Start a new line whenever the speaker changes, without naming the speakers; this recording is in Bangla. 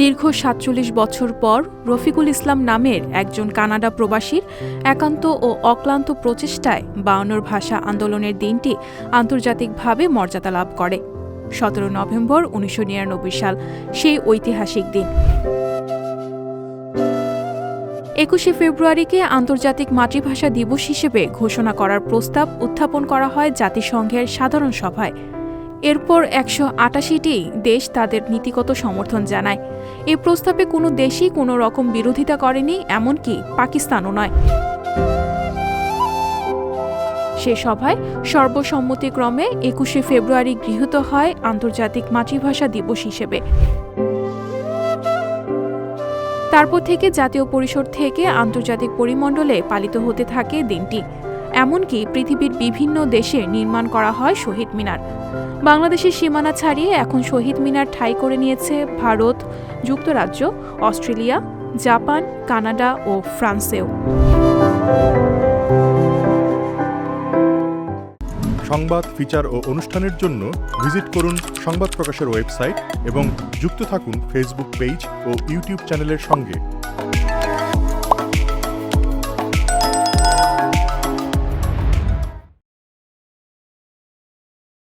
দীর্ঘ সাতচল্লিশ বছর পর রফিকুল ইসলাম নামের একজন কানাডা প্রবাসীর একান্ত ও অক্লান্ত প্রচেষ্টায় বায়ান্নর ভাষা আন্দোলনের দিনটি আন্তর্জাতিকভাবে মর্যাদা লাভ করে। সতেরো নভেম্বর উনিশশো নিরানব্বই সাল, সেই ঐতিহাসিক দিন। একুশে ফেব্রুয়ারিকে আন্তর্জাতিক মাতৃভাষা দিবস হিসেবে ঘোষণা করার প্রস্তাব উত্থাপন করা হয় জাতিসংঘের সাধারণ সভায়। এরপর একশো আটাশিটি দেশ তাদের নীতিগত সমর্থন জানায়। এ প্রস্তাবে কোনো দেশই কোনো রকম বিরোধিতা করেনি, এমনকি পাকিস্তানও নয়। সে সভায় সর্বসম্মতিক্রমে একুশে ফেব্রুয়ারি গৃহীত হয় আন্তর্জাতিক মাতৃভাষা দিবস হিসেবে। তারপর থেকে জাতীয় পরিষদ থেকে আন্তর্জাতিক পরিমণ্ডলে পালিত হতে থাকে দিনটি। এমনকি পৃথিবীর বিভিন্ন দেশে নির্মাণ করা হয় শহীদ মিনার। বাংলাদেশের সীমানা ছাড়িয়ে এখন শহীদ মিনার ঠাঁই করে নিয়েছে ভারত, যুক্তরাজ্য, অস্ট্রেলিয়া, জাপান, কানাডা ও ফ্রান্সেও।
সংবাদ, ফিচার ও অনুষ্ঠানের জন্য ভিজিট করুন সংবাদ প্রকাশের ওয়েবসাইট এবং যুক্ত থাকুন ফেসবুক পেজ ও ইউটিউব চ্যানেলের সঙ্গে।